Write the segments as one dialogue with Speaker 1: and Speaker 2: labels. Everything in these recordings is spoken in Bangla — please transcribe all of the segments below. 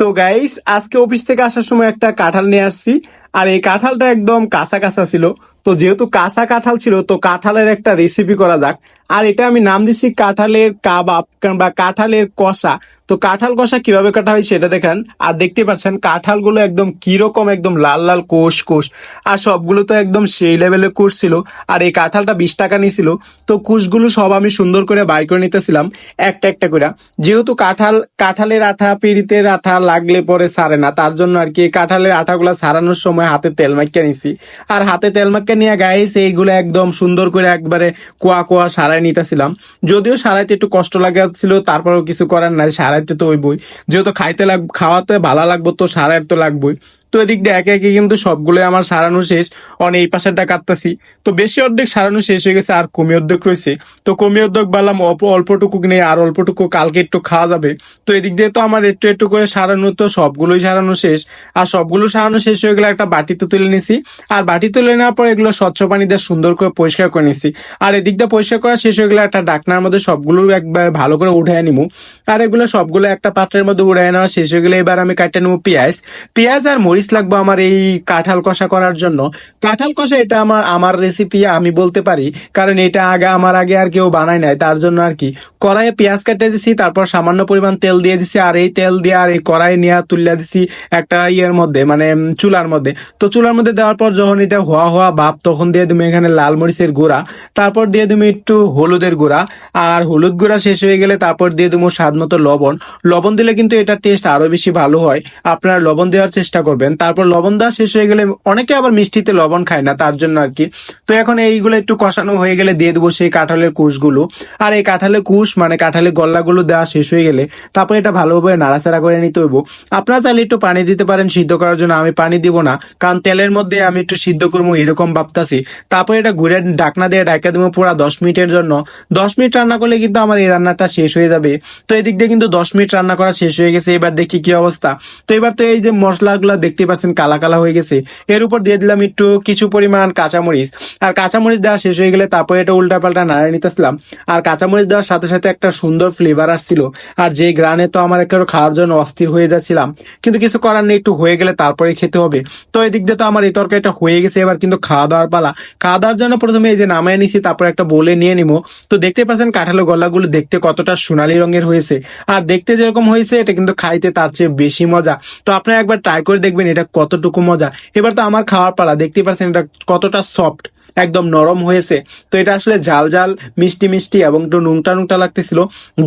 Speaker 1: সো গাইস আজকে অফিস থেকে আসার সময় একটা কাঁঠাল নিয়ে আসছি। আর এই কাঁঠালটা একদম কাঁচা কাঁচা ছিল। তো যেহেতু কাঁচা কাঁঠাল ছিল, তো কাঁঠালের একটা রেসিপি করা যাক। আর এটা আমি নাম দিচ্ছি কাঁঠালের কাবাব বা কাঁঠালের কষা। তো কাঁঠাল কষা কীভাবে কাটা হয় সেটা দেখেন। আর দেখতে পাচ্ছেন, কাঁঠালগুলো একদম কীরকম একদম লাল লাল কোষ কোষ। আর সবগুলো তো একদম সেই লেভেলের কোষ ছিল। আর এই কাঁঠালটা বিশ টাকা নিছিল। তো কোষগুলো সব আমি সুন্দর করে বাই করে নিতেছিলাম, একটা একটা করে। যেহেতু কাঁঠাল, কাঁঠালের আঠা, পিড়িতের আঠা লাগলে পরে সারে না, তার জন্য আর কি কাঁঠালের আঠাগুলা সারানোর সময় হাতে তেল মাইকা নিছি। আর হাতে তেল মাখিয়া নিয়ে গাইস এইগুলো একদম সুন্দর করে একবারে কোয়া কোয়া সারাই নিতেছিলাম। যদিও সারাইতে একটু কষ্ট লাগাচ্ছিল, তারপরেও কিছু করার নাই, সারাইতে তো ওই বই যেহেতু খাইতে লাগ খাওয়াতে ভালো লাগবো, তো সারাইতে লাগবেই। তো এদিক দিয়ে একে একে কিন্তু সবগুলোই আমার সারানো শেষ। অন এই পাশেরটা কাটতেছি। তো বেশি অর্ধেক সারানো শেষ হয়ে গেছে, আর কমি অর্ধেক রয়েছে। তো কমি অর্ধেক বললাম অল্প অল্পটুকু নেই, আর অল্পটুকু কালকে একটু খাওয়া যাবে। তো এদিক দিয়ে তো আমার একটু একটু করে সারানো, তো সবগুলোই সারানো শেষ। আর সবগুলো সারানো শেষ হয়ে গেলে একটা বাটিতে তুলে নিছি। আর বাটি তুলে নেওয়ার পর এগুলো স্বচ্ছ পানি দিয়ে সুন্দর করে পরিষ্কার করে নিছি। আর এদিক দিয়ে পরিষ্কার করা শেষ হয়ে গেলে একটা ডাকনার মধ্যে সবগুলো একবার ভালো করে উঠে নিবো আর এগুলো সবগুলো একটা পাত্রের মধ্যে উড়ে নেওয়া শেষ হয়ে গেলে এবার আমি কাটতে নেব পেঁয়াজ। পেঁয়াজ আর মরিচ লাগবে আমার এই কাঁঠাল কষা করার জন্য। কাঁঠাল কষা এটা আমার আমার রেসিপি আমি বলতে পারি, কারণ এটা আগে আমার আগে আর কেউ বানায় নাই, তার জন্য আর কি। কড়াইয়ে পেঁয়াজ কেটে দিছি, তারপর সামান্য পরিমাণ তেল দিয়ে দিছি, আর এই তেল দিয়ে আর এই কড়াই নিয়ে তুলে দিছি একটা ইয়ের মধ্যে মানে চুলার মধ্যে। তো চুলার মধ্যে দেওয়ার পর যখন এটা হওয়া হওয়া ভাব, তখন দিয়ে তুমি এখানে লাল মরিচের গুঁড়া। তারপর দিয়ে তুমি একটু হলুদের গুঁড়া, আর হলুদ গুঁড়া শেষ হয়ে গেলে তারপর দিয়ে তুমি স্বাদ মতো লবণ। লবণ দিলে কিন্তু এটা টেস্ট আরও বেশি ভালো হয়। আপনারা লবণ দেওয়ার চেষ্টা করবেন। তারপর লবণ দেওয়া শেষ হয়ে গেলে অনেকে আবার মিষ্টিতে লবণ খায় না, তার জন্য আর কি। তো এখন এইগুলো একটু কষানো হয়ে গেলে দিয়ে দেবো সেই কাঁঠালের কুশগুলো। আর এই কাঁঠালের কুশ মানে কাঁঠালের গল্লাগুলো দেওয়া শেষ হয়ে গেলে তারপর এটা ভালোভাবে নাড়াচাড়া করে নিতে হইব। আপনারা চাইলে একটু পানি দিতে পারেন সিদ্ধ করার জন্য, আমি পানি দিব না, কারণ তেলের মধ্যে আমি একটু সিদ্ধ করব এরকম ভাবতাছি। তারপর এটা ঘুরে ডাকনা দিয়ে ডাকা দেবো পুরো দশ মিনিটের জন্য। দশ মিনিট রান্না করলে কিন্তু আমার এই রান্নাটা শেষ হয়ে যাবে। তো এদিক দিয়ে কিন্তু দশ মিনিট রান্না করা শেষ হয়ে গেছে, এবার দেখি কি অবস্থা। তো এবার তো এই যে মশলাগুলো দেখতে পাচ্ছেন কালা কালা হয়ে গেছে। এর উপর দিয়ে দিলাম একটু কিছু পরিমাণ কাঁচামরিচ। আর কাঁচামরিচ দেওয়া শেষ হয়ে গেলে তারপরে এটা উল্টা পাল্টা নাড়া নিতেছিলাম। আর কাঁচামরিচ দেওয়ার সাথে সাথে একটা সুন্দর ফ্লেভার আসছিল। আর যে গ্রানে তো আমার একটু খাওয়ার জন্য অস্থির হয়ে যাচ্ছিলাম। কিন্তু কিছু করার নেই, একটু হয়ে গেলে তারপরে খেতে হবে। তো এদিক দিয়ে তো আমার এই তরকারিটা হয়ে গেছে এবার কিন্তু খাওয়া দাওয়ার পালা। খাওয়া দাওয়ার জন্য প্রথমে এই যে নামায় নিছি, তারপর একটা বলে নিয়ে নিবো। তো দেখতে পাচ্ছেন কাঁঠালো গলাগুলো দেখতে কতটা সোনালী রঙের হয়েছে। আর দেখতে যেরকম হয়েছে, এটা কিন্তু খাইতে তার চেয়ে বেশি মজা। তো আপনারা একবার ট্রাই করে দেখবেন এটা কতটুকু মজা। এবার তো আমার খাওয়ার পালা দেখতে পাচ্ছেন এটা কতটা সফট একদম নরম হয়েছে। তো এটা আসলে ঝাল ঝাল, মিষ্টি মিষ্টি এবং একটু নুনটা নুনটা লাগতেছিল,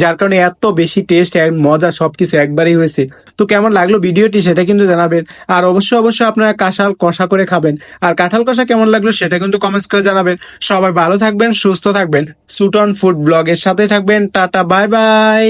Speaker 1: যার কারণে এত বেশি টেস্ট মজা সবকিছু একবারই হয়েছে। তো কেমন লাগল ভিডিওটি সেটা কিন্তু জানাবেন। আর অবশ্যই অবশ্যই আপনারা কাঁঠাল কষা করে খাবেন। আর কাঁঠাল কষা কেমন লাগল সেটা কিন্তু কমেন্টস করে জানাবেন। সবাই ভালো থাকবেন, সুস্থ থাকবেন। সুটন ফুড ব্লগের সাথে থাকবেন। Tata bye bye